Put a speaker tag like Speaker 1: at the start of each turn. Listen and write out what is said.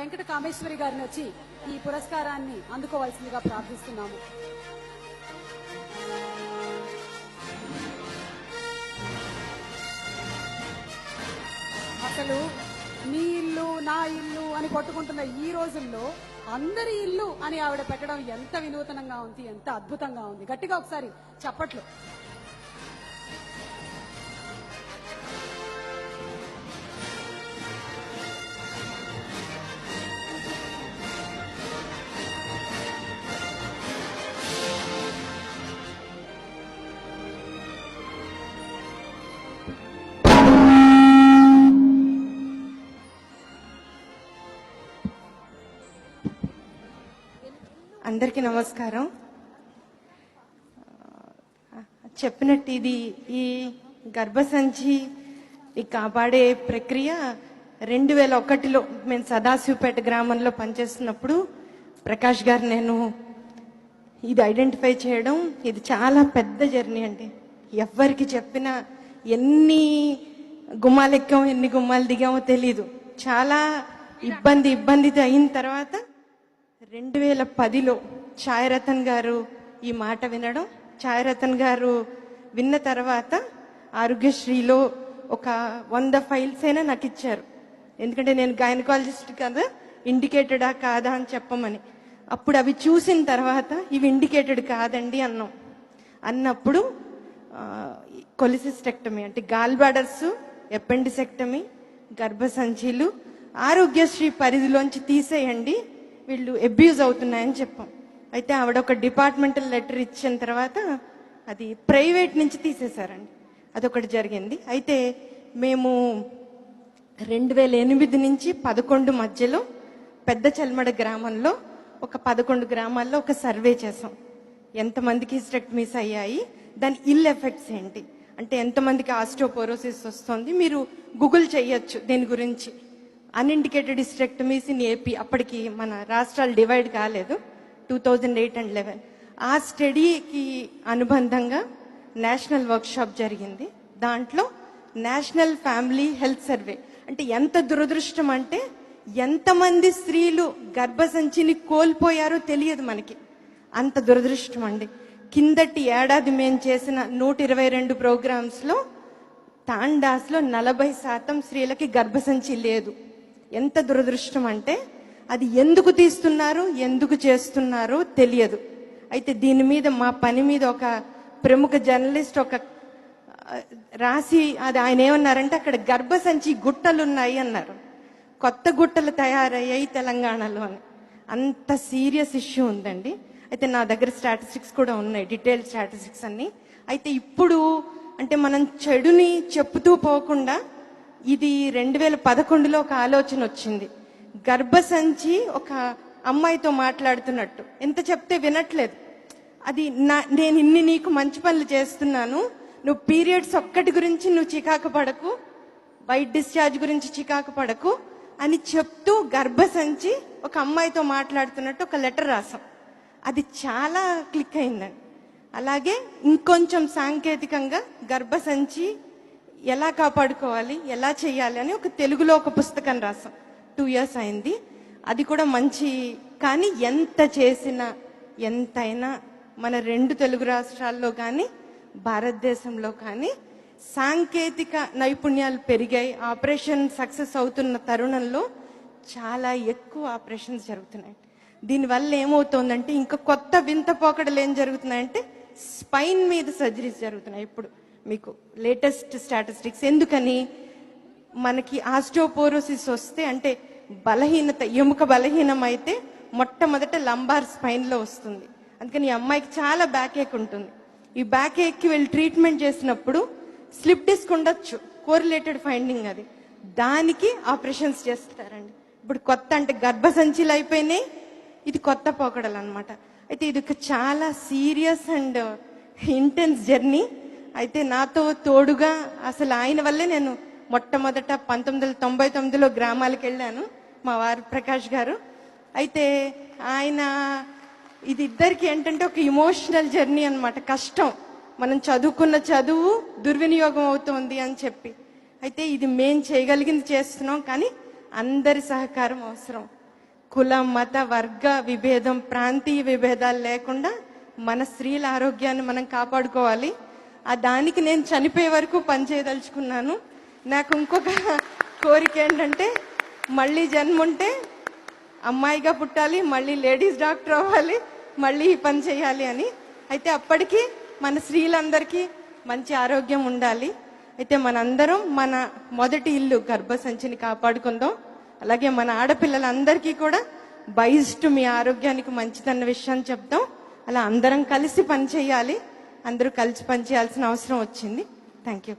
Speaker 1: వెంకట కామేశ్వరి గారిని వచ్చి ఈ పురస్కారాన్ని అందుకోవాల్సిందిగా ప్రార్థిస్తున్నాము. అసలు నీ ఇల్లు నా ఇల్లు అని కొట్టుకుంటున్న ఈ రోజుల్లో అందరి ఇల్లు అని ఆవిడ పెట్టడం ఎంత వినూతనంగా ఉంది ఎంత అద్భుతంగా ఉంది. గట్టిగా ఒకసారి చప్పట్లు.
Speaker 2: అందరికీ నమస్కారం. చెప్పినట్టు ఇది ఈ గర్భసంచి ఈ కాపాడే ప్రక్రియ రెండు వేల ఒకటిలో మేము సదాశివపేట గ్రామంలో పనిచేస్తున్నప్పుడు ప్రకాష్ గారు నేను ఇది ఐడెంటిఫై చేయడం ఇది చాలా పెద్ద జర్నీ అండి. ఎవ్వరికి చెప్పినా ఎన్ని గుమ్మాలు ఎక్కాము ఎన్ని గుమ్మాలు దిగామో తెలీదు. చాలా ఇబ్బంది ఇబ్బందితో అయిన తర్వాత రెండు వేల పదిలో ఛాయరతన్ గారు ఈ మాట వినడం ఛాయరతన్ గారు విన్న తర్వాత ఆరోగ్యశ్రీలో ఒక వంద ఫైల్స్ అయినా నాకు ఇచ్చారు ఎందుకంటే నేను గైనకాలజిస్ట్ కదా ఇండికేటెడా కాదా అని చెప్పమని. అప్పుడు అవి చూసిన తర్వాత ఇవి ఇండికేటెడ్ కాదండి అన్నాం. అన్నప్పుడు కొలిసిస్టెక్టమీ అంటే గాల్ బ్లాడర్స్ ఎపెండిసెక్టమీ గర్భసంచీలు ఆరోగ్యశ్రీ పరిధిలోంచి తీసేయండి వీళ్ళు అబ్యూజ్ అవుతున్నాయని చెప్పాం. అయితే ఆవిడ ఒక డిపార్ట్మెంటల్ లెటర్ ఇచ్చిన తర్వాత అది ప్రైవేట్ నుంచి తీసేశారండి. అదొకటి జరిగింది. అయితే మేము రెండు వేల ఎనిమిది నుంచి పదకొండు మధ్యలో పెద్ద చల్మడ గ్రామంలో ఒక పదకొండు గ్రామాల్లో ఒక సర్వే చేసాం ఎంతమందికి హిస్టెక్టమీస్ అయ్యాయి దాని ఇల్ ఎఫెక్ట్స్ ఏంటి? అంటే ఎంతమందికి ఆస్టోపోరోసిస్ వస్తుంది? మీరు గూగుల్ చేయొచ్చు దీని గురించి. అన్ఇండికేటెడ్ హిస్టెక్టమీస్ ఇన్ ఏపీ అప్పటికి మన రాష్ట్రాలు డివైడ్ కాలేదు two thousand eight and eleven ఆ స్టడీకి అనుబంధంగా నేషనల్ వర్క్షాప్ జరిగింది. దాంట్లో నేషనల్ ఫ్యామిలీ హెల్త్ సర్వే అంటే ఎంత దురదృష్టం అంటే ఎంతమంది స్త్రీలు గర్భసంచిని కోల్పోయారో తెలియదు మనకి. అంత దురదృష్టం అండి. కిందటి ఏడాది మేము చేసిన నూట ఇరవై రెండు ప్రోగ్రామ్స్లో తాండాస్లో నలభై శాతం స్త్రీలకి గర్భసంచి లేదు. ఎంత దురదృష్టం అంటే అది ఎందుకు తీస్తున్నారు ఎందుకు చేస్తున్నారు తెలియదు. అయితే దీని మీద మా పని మీద ఒక ప్రముఖ జర్నలిస్ట్ ఒక రాసి అది ఆయన ఏమన్నారంటే అక్కడ గర్భసంచి గుట్టలు ఉన్నాయి అన్నారు. కొత్త గుట్టలు తయారయ్యాయి తెలంగాణలో అని. అంత సీరియస్ ఇష్యూ ఉందండి. అయితే నా దగ్గర స్టాటిస్టిక్స్ కూడా ఉన్నాయి డీటెయిల్ స్టాటిస్టిక్స్ అన్ని. అయితే ఇప్పుడు అంటే మనం చెడుని చెప్తూ పోకుండా ఇది రెండు వేల పదకొండులో ఒక ఆలోచన వచ్చింది. గర్భసంచి ఒక అమ్మాయితో మాట్లాడుతున్నట్టు. ఎంత చెప్తే వినట్లేదు. అది నా నేను ఇన్ని నీకు మంచి పనులు చేస్తున్నాను. నువ్వు పీరియడ్స్ ఒక్కటి గురించి నువ్వు చికాకు పడకు. వైట్ డిశ్చార్జ్ గురించి చికాకు పడకు అని చెప్తూ గర్భసంచి ఒక అమ్మాయితో మాట్లాడుతున్నట్టు ఒక లెటర్ రాసాం అది చాలా క్లిక్ అయిందండి. అలాగే ఇంకొంచెం సాంకేతికంగా గర్భసంచి ఎలా కాపాడుకోవాలి ఎలా చేయాలి అని ఒక తెలుగులో ఒక పుస్తకం రాసాం టూ ఇయర్స్ అయింది. అది కూడా మంచి కానీ ఎంత చేసినా ఎంతైనా మన రెండు తెలుగు రాష్ట్రాల్లో కానీ భారతదేశంలో కానీ సాంకేతిక నైపుణ్యాలు పెరిగాయి. ఆపరేషన్ సక్సెస్ అవుతున్న తరుణంలో చాలా ఎక్కువ ఆపరేషన్స్ జరుగుతున్నాయి. దీనివల్ల ఏమవుతోందంటే ఇంకా కొత్త వింత పోకడలు ఏం జరుగుతున్నాయంటే స్పైన్ మీద సర్జరీస్ జరుగుతున్నాయి. ఇప్పుడు మీకు లేటెస్ట్ స్టాటిస్టిక్స్ ఎందుకని? మనకి ఆస్టోపోరోసిస్ వస్తే అంటే బలహీనత ఎముక బలహీనం అయితే మొట్టమొదట లంబార్ స్పైన్లో వస్తుంది. అందుకని ఈ అమ్మాయికి చాలా బ్యాక్ ఏక్ ఉంటుంది. ఈ బ్యాక్ ఏక్కి వెళ్ళి ట్రీట్మెంట్ చేసినప్పుడు స్లిప్ డిస్క్ ఉండొచ్చు. కోరిలేటెడ్ ఫైండింగ్ అది. దానికి ఆపరేషన్స్ చేస్తారండి. ఇప్పుడు కొత్త అంటే గర్భసంచిలు అయిపోయినాయి. ఇది కొత్త పోకడలు అనమాట అయితే ఇది ఒక చాలా సీరియస్ అండ్ ఇంటెన్స్ జర్నీ అయితే నాతో తోడుగా అసలు ఆయన వల్లే నేను మొట్టమొదట పంతొమ్మిది వందల తొంభై తొమ్మిదిలో గ్రామాలకు వెళ్ళాను మా వారు ప్రకాష్ గారు. అయితే ఆయన ఇది ఇద్దరికి ఏంటంటే ఒక ఇమోషనల్ జర్నీ అనమాట కష్టం. మనం చదువుకున్న చదువు దుర్వినియోగం అవుతుంది అని చెప్పి. అయితే ఇది మేం చేయగలిగింది చేస్తున్నాం కానీ అందరి సహకారం అవసరం. కుల మత వర్గ విభేదం ప్రాంతీయ విభేదాలు లేకుండా మన స్త్రీల ఆరోగ్యాన్ని మనం కాపాడుకోవాలి. ఆ దానికి నేను చనిపోయే వరకు పనిచేయదలుచుకున్నాను నాకు ఇంకొక కోరిక ఏంటంటే మళ్ళీ జన్ముంటే అమ్మాయిగా పుట్టాలి మళ్ళీ లేడీస్ డాక్టర్ అవ్వాలి మళ్ళీ ఈ పని చేయాలి అని. అయితే అప్పటికి మన స్త్రీలందరికీ మంచి ఆరోగ్యం ఉండాలి. అయితే మనందరం మన మొదటి ఇల్లు గర్భసంచిని కాపాడుకుందాం. అలాగే మన ఆడపిల్లలందరికీ కూడా బైస్ట్ మీ ఆరోగ్యానికి మంచిదన్న విషయాన్ని చెప్తాం అలా అందరం కలిసి పని చేయాలి. అందరూ కలిసి పని చేయాల్సిన అవసరం వచ్చింది. Thank you